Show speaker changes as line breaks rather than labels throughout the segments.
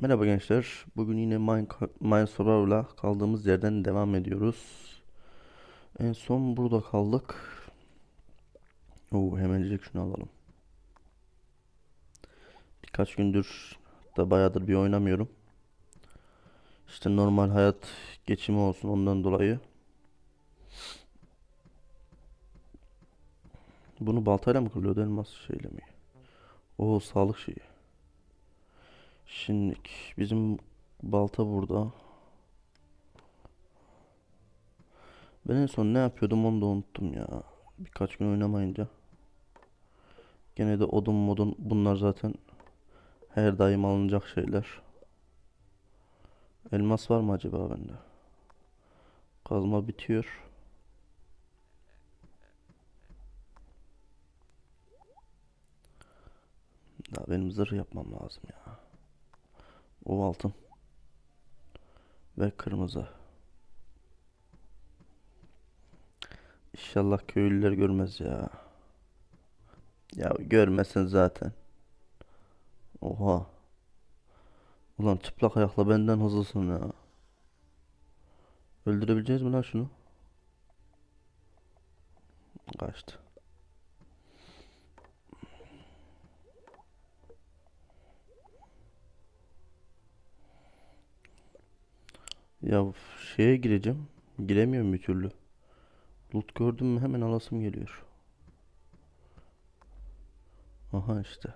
Merhaba gençler. Bugün yine Mine, Survival'la kaldığımız yerden devam ediyoruz. En son burada kaldık. Oo, hemencik şunu alalım. Birkaç gündür da bayağıdır bir oynamıyorum. İşte normal hayat geçimi olsun ondan dolayı. Bunu baltayla mı kırılıyordu elmas şeyle mi? Oo sağlık şeyi. Şimdi bizim balta burada. Ben en son ne yapıyordum onu da unuttum ya. Birkaç gün oynamayınca. Gene de odun modun bunlar zaten her daim alınacak şeyler. Elmas var mı acaba bende? Kazma bitiyor. Daha benim zırh yapmam lazım ya. O altın. Ve kırmızı. İnşallah köylüler görmez ya. Ya görmesin zaten. Oha. Ulan çıplak ayakla benden hızlısın ya. Öldürebileceğiz mi lan şunu? Kaçtı. Ya şeye gireceğim. Giremiyorum bir türlü. Loot gördüm mü hemen alasım geliyor. Aha işte.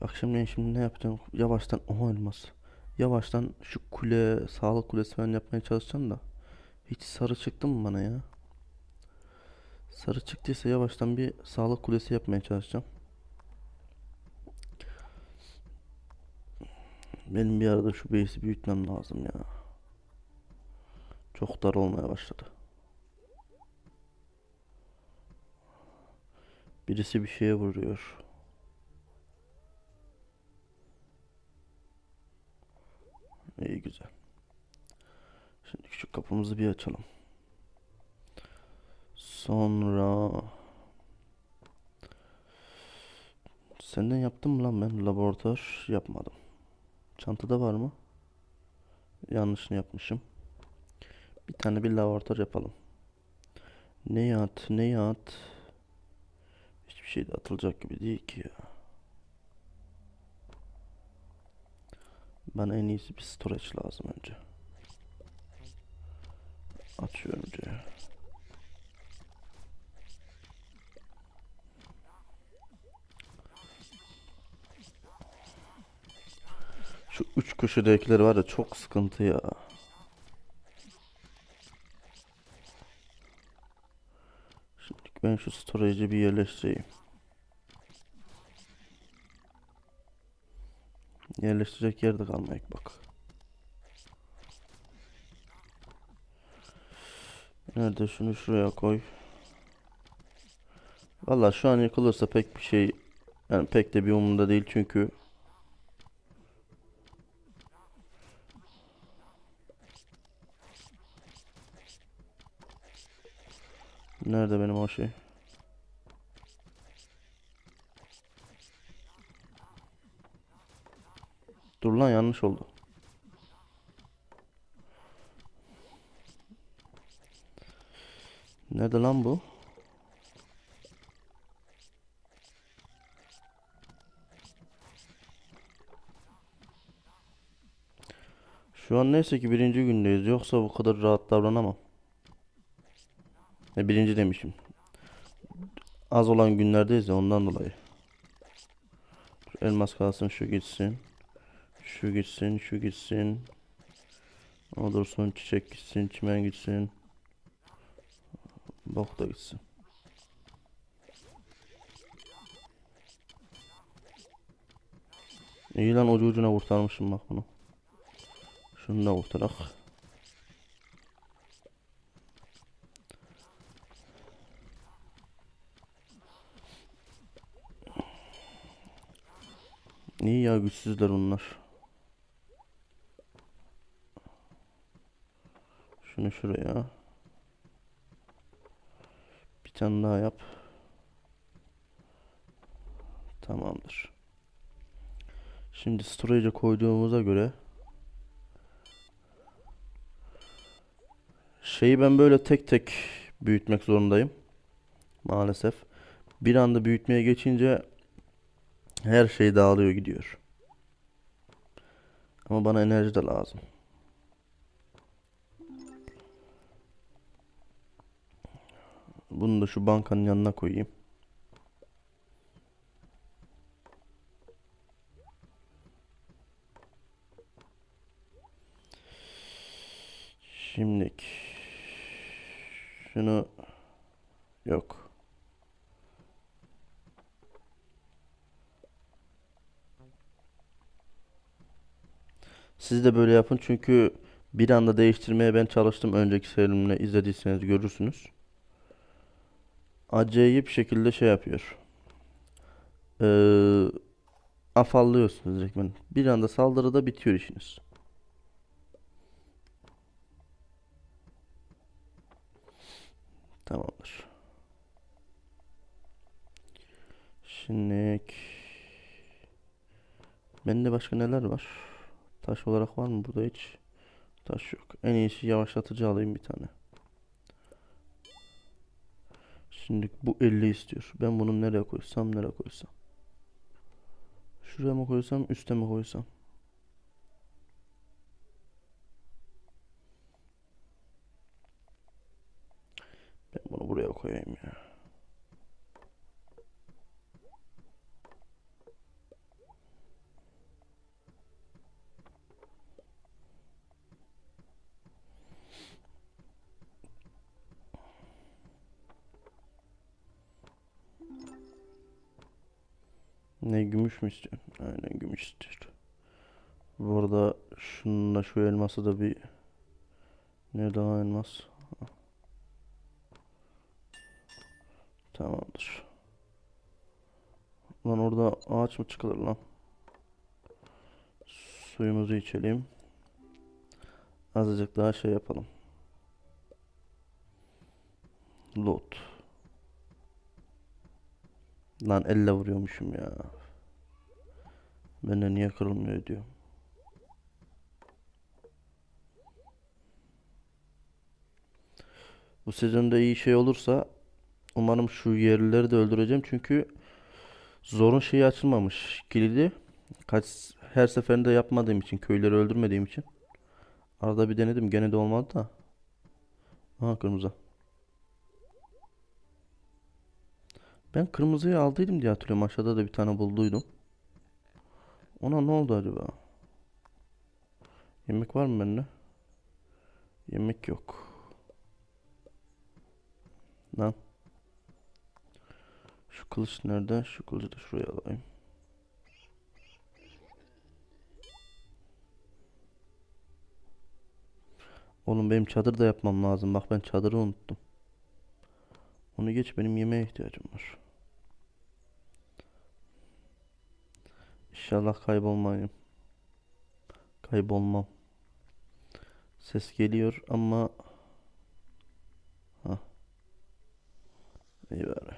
Akşamleyin şimdi ne yapacağım? Yavaştan oha elmas. Yavaştan şu kule, sağlık kulesi falan yapmaya çalışacağım da. Hiç sarı çıktı mı bana ya? Sarı çıktıysa yavaştan bir sağlık kulesi yapmaya çalışacağım. Benim bir arada şu base'i büyütmem lazım ya. Çok dar olmaya başladı. Birisi bir şeye vuruyor. İyi güzel. Şimdi şu kapımızı bir açalım. Sonra senden yaptım lan ben laboratuvar yapmadım. Çantada var mı? Yanlışını yapmışım. Bir tane bir laboratuvar yapalım. Ne yat, ne yat. Hiçbir şey de atılacak gibi değil ki ya. Bana en iyisi bir storage lazım önce. Açıyorum önce. Şu üç köşedekiler var ya çok sıkıntı ya. Şimdi ben şu storage'i bir yerleştireyim. Yerleştirecek yerde kalmayık bak. Nerede şunu şuraya koy. Valla şu an yıkılırsa pek bir şey yani pek de bir umurumda değil çünkü Nerede benim o şey? Dur lan yanlış oldu. Nerede lan bu? Şu an neyse ki birinci gündeyiz. Yoksa bu kadar rahat davranamam. E, birinci demişim. Az olan günlerdeyiz ya ondan dolayı. Elmas kalsın şu gitsin. Şu gitsin şu gitsin. O dursun çiçek gitsin çimen gitsin. Bok da gitsin. İyi lan ucu ucuna kurtarmışım bak bunu. Şunu da kurtarak. İyi ya güçsüzler onlar. Şunu şuraya. Bir tane daha yap. Tamamdır. Şimdi storage'e koyduğumuza göre şeyi ben böyle tek tek büyütmek zorundayım. Maalesef. Bir anda büyütmeye geçince her şey dağılıyor gidiyor. Ama bana enerji de lazım. Bunu da şu bankanın yanına koyayım. Şimdilik şunu yok. Siz de böyle yapın çünkü bir anda değiştirmeye ben çalıştım önceki serimle izlediyseniz görürsünüz. Acayip şekilde şey yapıyor. Ee, afallıyorsunuz resmen. Bir anda saldırıda bitiyor işiniz. Tamamdır. Şimdilik bende başka neler var? Taş olarak var mı burada hiç? Taş yok. En iyisi yavaşlatıcı alayım bir tane. Şimdi bu 50 istiyor. Ben bunu nereye koysam nereye koysam. Şuraya mı koysam üste mi koysam. Ben bunu buraya koyayım ya. Ne gümüş mü istiyorsun? Aynen gümüş istiyor. Bu şununla şu elması da bir Nerede lan elmas? Tamamdır. Lan orada ağaç mı çıkılır lan? Suyumuzu içelim. Azıcık daha şey yapalım. Lot. Lan elle vuruyormuşum ya. Bende niye kırılmıyor diyor. Bu sezonda iyi şey olursa umarım şu yerlileri de öldüreceğim çünkü zorun şeyi açılmamış kilidi. Kaç her seferinde yapmadığım için köyleri öldürmediğim için arada bir denedim gene de olmadı da. Aha kırmızı. Ben kırmızıyı aldıydım diye hatırlıyorum. Aşağıda da bir tane bulduydum. Ona ne oldu acaba? Yemek var mı bende? Yemek yok. Lan. Şu kılıç nerede? Şu kılıcı da şuraya alayım. Oğlum benim çadır da yapmam lazım. Bak ben çadırı unuttum. Onu geç benim yemeğe ihtiyacım var. İnşallah kaybolmayayım. Kaybolmam. Ses geliyor ama ha. İyi bari.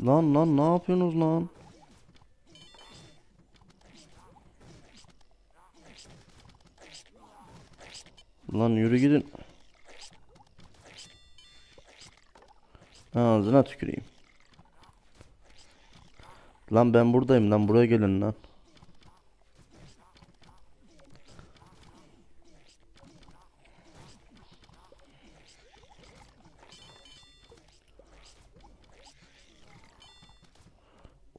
Lan lan ne yapıyorsunuz lan? Lan yürü gidin. Ağzına tüküreyim. Lan ben buradayım lan buraya gelin lan.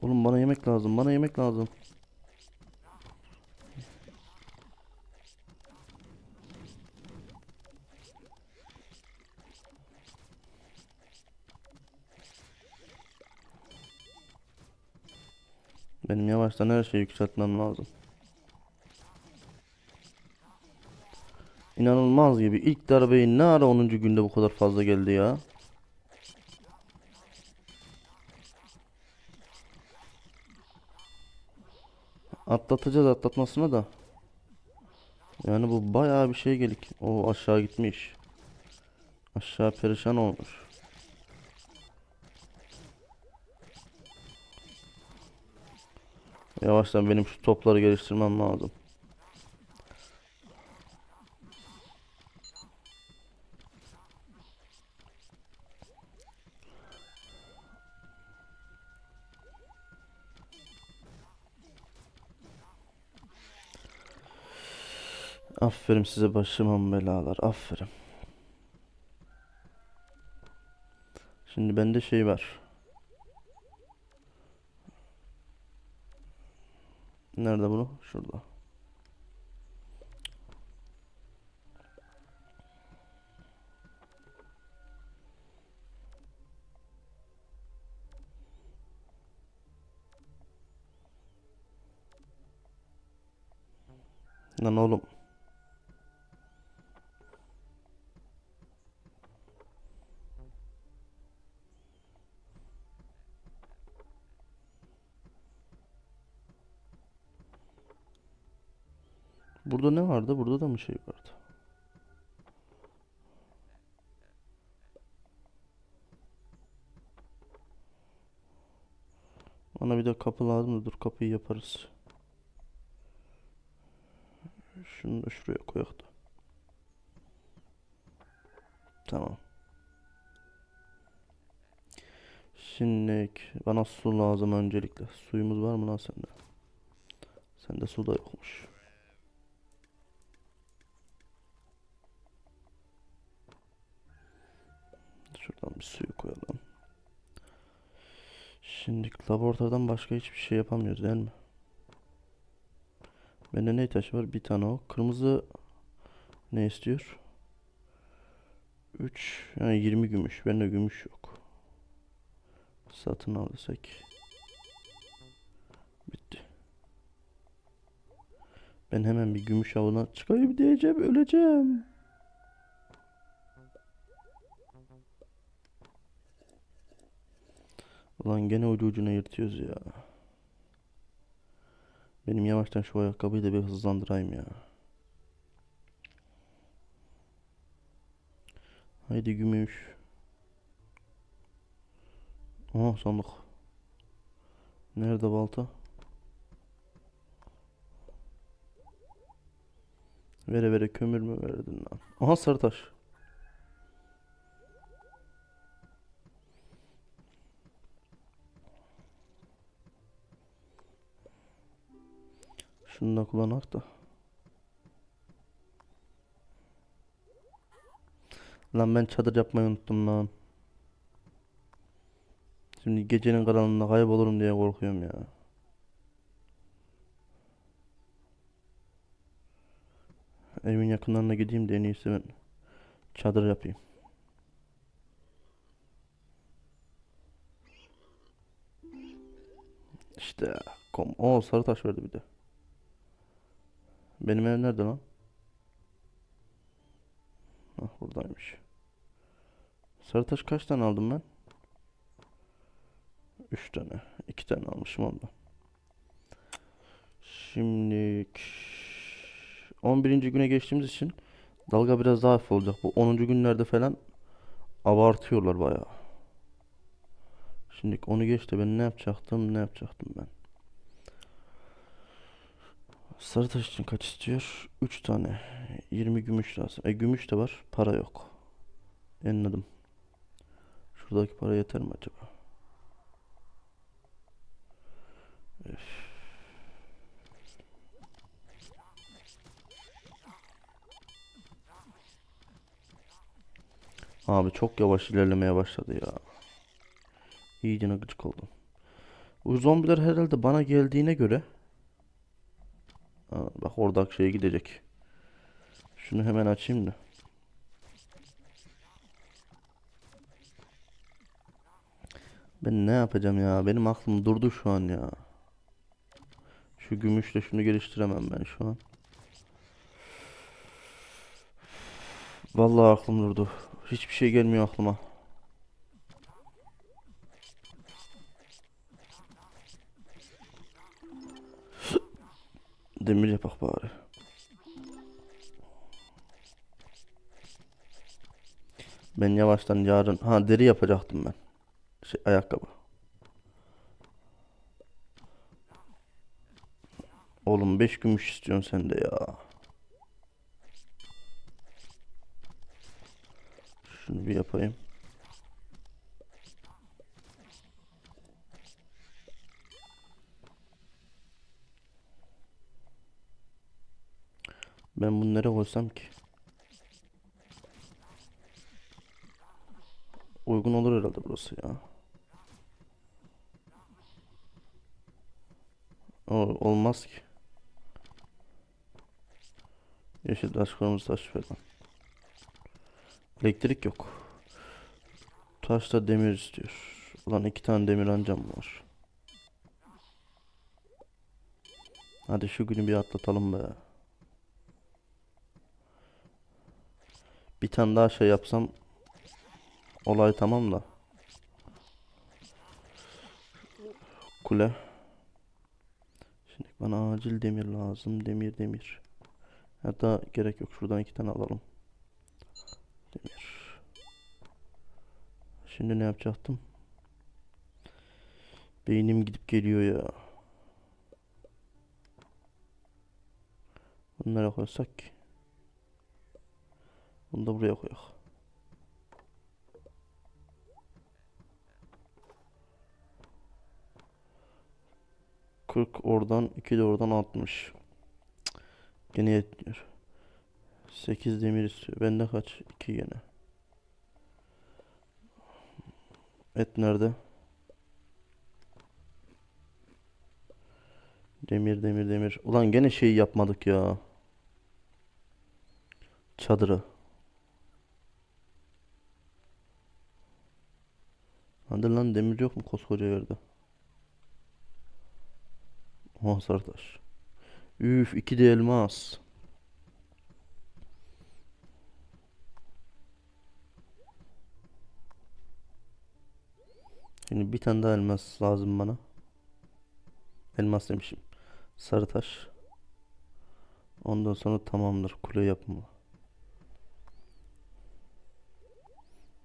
Oğlum bana yemek lazım bana yemek lazım. Yavaştan her şeyi yükseltmem lazım. İnanılmaz gibi. İlk darbeyi ne ara 10. günde bu kadar fazla geldi ya. Atlatacağız atlatmasına da. Yani bu bayağı bir şey gelik. O aşağı gitmiş. Aşağı perişan olmuş. Yavaştan benim şu topları geliştirmem lazım. Aferin size başımın belalar. Aferin. Şimdi bende şey var. Nerede bunu? Şurada. Lan oğlum. Burada ne vardı? Burada da mı şey vardı? Bana bir de kapı lazım da dur kapıyı yaparız. Şunu da şuraya koyak da. Tamam. Şimdi bana su lazım öncelikle. Suyumuz var mı lan sende? Sende su da yokmuş. Şuradan bir suyu koyalım. Şimdi laboratuvardan başka hiçbir şey yapamıyoruz değil mi? Bende ne taşı var? Bir tane o. Kırmızı ne istiyor? 3 yani 20 gümüş. Bende gümüş yok. Satın al desek. Bitti. Ben hemen bir gümüş avına çıkayım diyeceğim. Öleceğim. Ulan gene ucu ucuna yırtıyoruz ya. Benim yavaştan şu ayakkabıyı da bir hızlandırayım ya. Haydi gümüş. Aha sandık. Nerede balta? Vere vere kömür mü verdin lan? Aha sarı taş. Şunu da kullanak da. Lan ben çadır yapmayı unuttum lan. Şimdi gecenin karanlığında kaybolurum diye korkuyorum ya. Evin yakınlarına gideyim de en iyisi ben çadır yapayım. İşte. Kom o sarı taş verdi bir de. Benim ev nerede lan? Hah buradaymış. Sarı taş kaç tane aldım ben? 3 tane. 2 tane almışım ondan. Şimdi 11. güne geçtiğimiz için dalga biraz daha hafif olacak. Bu 10. günlerde falan abartıyorlar bayağı. Şimdi onu geçti ben ne yapacaktım ne yapacaktım ben. Sarı taş için kaç istiyor? 3 tane. 20 gümüş lazım. E gümüş de var. Para yok. Anladım. Şuradaki para yeter mi acaba? Üf. Abi çok yavaş ilerlemeye başladı ya. İyice gıcık oldum. Bu zombiler herhalde bana geldiğine göre Bak oradaki şeye gidecek. Şunu hemen açayım da. Ben ne yapacağım ya? Benim aklım durdu şu an ya. Şu gümüşle şunu geliştiremem ben şu an. Vallahi aklım durdu. Hiçbir şey gelmiyor aklıma. Demir yapak bari. Ben yavaştan yarın ha deri yapacaktım ben. Şey ayakkabı. Oğlum 5 gümüş istiyorsun sen de ya. Şunu bir yapayım. Ben bunları koysam ki. Uygun olur herhalde burası ya. O, olmaz ki. Yeşil taş, kırmızı taş falan. Elektrik yok. Taşta demir istiyor. Ulan iki tane demir ancam var. Hadi şu günü bir atlatalım be. Bir tane daha şey yapsam olay tamam da. Kule. Şimdi bana acil demir lazım. Demir demir. Hatta gerek yok. Şuradan iki tane alalım. Demir. Şimdi ne yapacaktım? Beynim gidip geliyor ya. Bunlara koysak ki. Bunu da buraya koyak. Kırk oradan, iki de oradan altmış. Gene yetmiyor. Sekiz demir istiyor. Bende kaç? İki gene. Et nerede? Demir demir demir. Ulan gene şey yapmadık ya. Çadırı. Hadi lan demir yok mu koskoca yerde? Oha sarıtaş. Üf iki de elmas. Şimdi bir tane daha elmas lazım bana. Elmas demişim. Sarı taş. Ondan sonra tamamdır kule yapımı.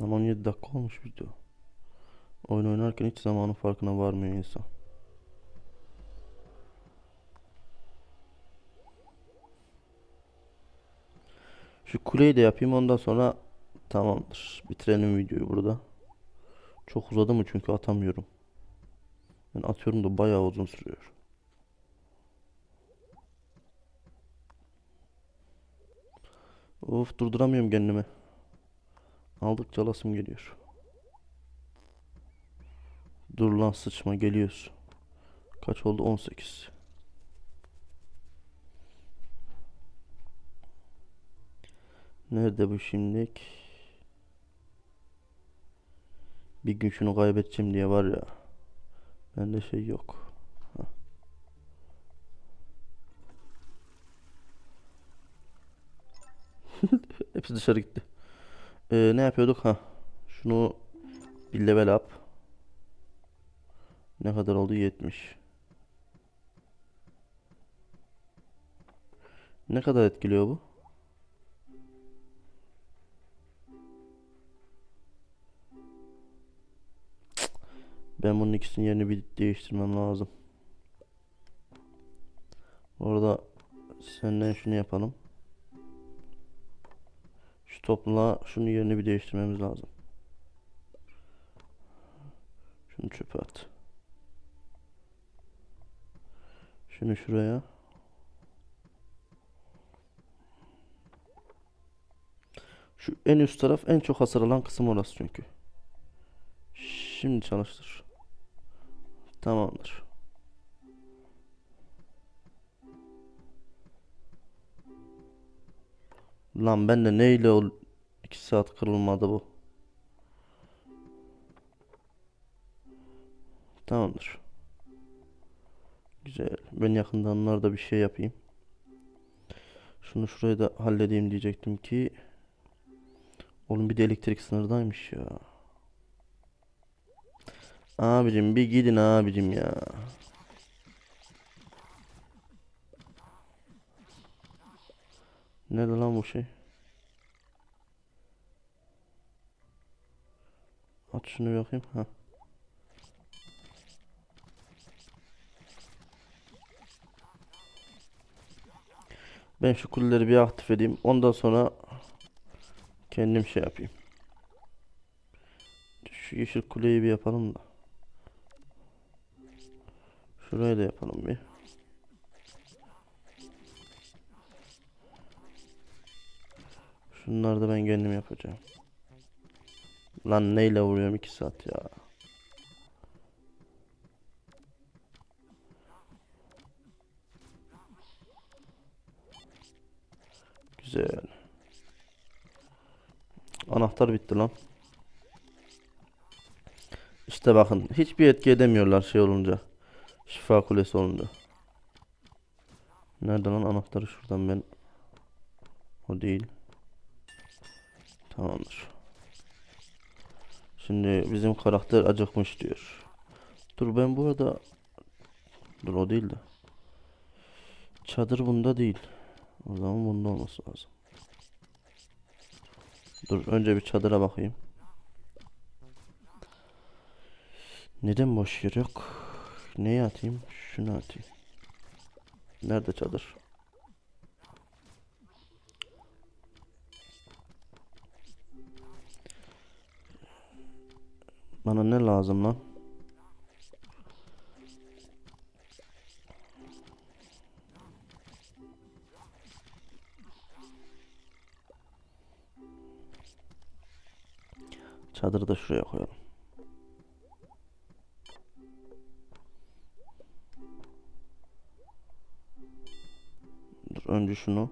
Lan 17 dakika olmuş video. Oyun oynarken hiç zamanın farkına varmıyor insan. Şu kuleyi de yapayım ondan sonra tamamdır. Bitirelim videoyu burada. Çok uzadı mı çünkü atamıyorum. Ben atıyorum da bayağı uzun sürüyor. Of durduramıyorum kendimi. Aldıkça alasım geliyor. Dur lan sıçma geliyoruz. Kaç oldu? 18. Nerede bu şimdilik? Bir gün şunu kaybedeceğim diye var ya. Bende şey yok. Hepsi dışarı gitti. Ee, ne yapıyorduk? Ha. Şunu bir level up. Ne kadar oldu? 70. Ne kadar etkiliyor bu? Ben bunun ikisinin yerini bir değiştirmem lazım. Orada senden şunu yapalım. Şu topla şunun yerini bir değiştirmemiz lazım. Şunu çöpe at. Şunu şuraya. Şu en üst taraf en çok hasar alan kısım orası çünkü. Şimdi çalıştır. Tamamdır. Lan ben de neyle o 2 saat kırılmadı bu. Tamamdır. Güzel. Ben yakında onlarda bir şey yapayım. Şunu şuraya da halledeyim diyecektim ki. Oğlum bir de elektrik sınırdaymış ya. Abicim bir gidin abicim ya. Nerede lan bu şey? At şunu bakayım. Ha. Ben şu kuleleri bir aktif edeyim. Ondan sonra kendim şey yapayım. Şu yeşil kuleyi bir yapalım da. Şurayı da yapalım bir. Şunları da ben kendim yapacağım. Lan neyle vuruyorum 2 saat ya. Anahtar bitti lan. İşte bakın hiçbir etki edemiyorlar şey olunca. Şifa kulesi olunca. Nerede lan anahtarı şuradan ben. O değil. Tamamdır. Şimdi bizim karakter acıkmış diyor. Dur ben bu arada Dur o değil de. Çadır bunda değil. O zaman bunda olması lazım. Dur önce bir çadıra bakayım. Neden boş yer yok? Neyi atayım? Şunu atayım. Nerede çadır? Bana ne lazım lan? Çadırı da şuraya koyalım. Dur önce şunu.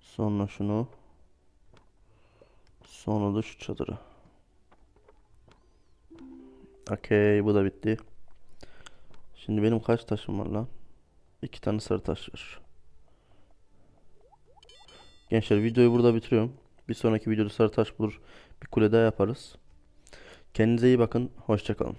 Sonra şunu. Sonra da şu çadırı. Okey bu da bitti. Şimdi benim kaç taşım var lan? İki tane sarı taş var. Gençler videoyu burada bitiriyorum. Bir sonraki videoda sarı taş bulur bir kule daha yaparız. Kendinize iyi bakın. Hoşçakalın.